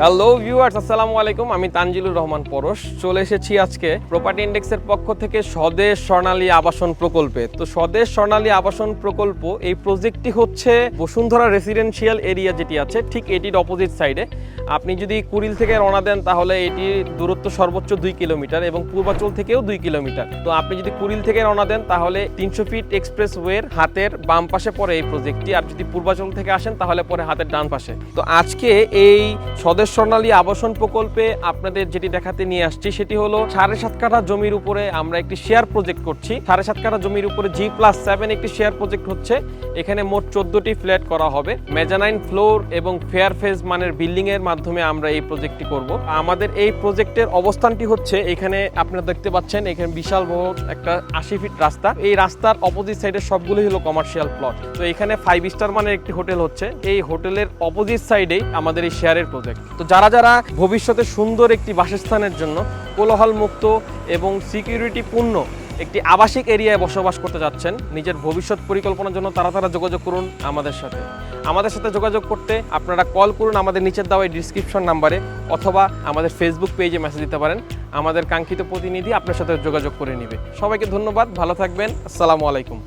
Hello viewers আসসালামু আলাইকুম। আমি তানজিলুর রহমান পরশ। চলে এসেছি আজকে প্রপার্টি ইন্ডেক্সের পক্ষ থেকে স্বদেশ স্বর্ণালী আবাসন প্রকল্পে। তো স্বদেশ স্বর্ণালী আবাসন প্রকল্প, এই প্রজেক্টটি হচ্ছে বসুন্ধরা রেসিডেন্সিয়াল এরিয়া যেটি আছে, ঠিক এটির অপোজিট সাইডে আপনি যদি কুড়িল থেকে রওনা দেন, তাহলে এটির দূরত্ব সর্বোচ্চ দুই কিলোমিটার এবং পূর্বাচল থেকেও দুই কিলোমিটার। তো আপনি যদি কুড়িল থেকে রওনা দেন, তাহলে তিনশো ফিট এক্সপ্রেস ওয়ের হাতের বাম পাশে পড়ে এই প্রজেক্টটি আর যদি পূর্বাচল থেকে আসেন, তাহলে পরে হাতের ডান পাশে। তো আজকে এই স্বদেশ স্বর্ণালী আবাসন প্রকল্পে আপনাদের যেটি দেখাতে নিয়ে আসছি, সেটি হলো সাড়ে সাত কাঠা জমির উপরে আমরা একটি শেয়ার প্রজেক্ট করছি। সাড়ে সাত কাঠা জমির উপরে জি প্লাস সেভেন একটি শেয়ার প্রজেক্ট হচ্ছে। এখানে মোট চোদ্দটি ফ্ল্যাট করা হবে। মেজানাইন ফ্লোর এবং ফেয়ার ফেজ মানের বিল্ডিং এর মাধ্যমে আমরা এই প্রজেক্টটি করব। আমাদের এই প্রজেক্টের অবস্থানটি হচ্ছে, এখানে আপনারা দেখতে পাচ্ছেন, এখানে বিশাল বড় একটা আশি ফিট রাস্তা। এই রাস্তার অপোজিট সাইডে সবগুলোই হলো কমার্শিয়াল প্লট তো এখানে ফাইভ স্টার মানের একটি হোটেল হচ্ছে। এই হোটেলের অপোজিট সাইডেই আমাদের এই শেয়ারের প্রজেক্ট তো যারা যারা ভবিষ্যতে সুন্দর একটি বাসস্থানের জন্য কোলাহল মুক্ত এবং সিকিউরিটি পূর্ণ একটি আবাসিক এরিয়ায় বসবাস করতে যাচ্ছেন, নিজের ভবিষ্যৎ পরিকল্পনার জন্য তারা তারা যোগাযোগ করুন আমাদের সাথে। আমাদের সাথে যোগাযোগ করতে আপনারা কল করুন আমাদের নিচের দেওয়া ডিসক্রিপশন নাম্বারে অথবা আমাদের ফেসবুক পেজে মেসেজ দিতে পারেন। আমাদের কাঙ্ক্ষিত প্রতিনিধি আপনার সাথে যোগাযোগ করে নেবে। সবাইকে ধন্যবাদ, ভালো থাকবেন, আসসালামু আলাইকুম।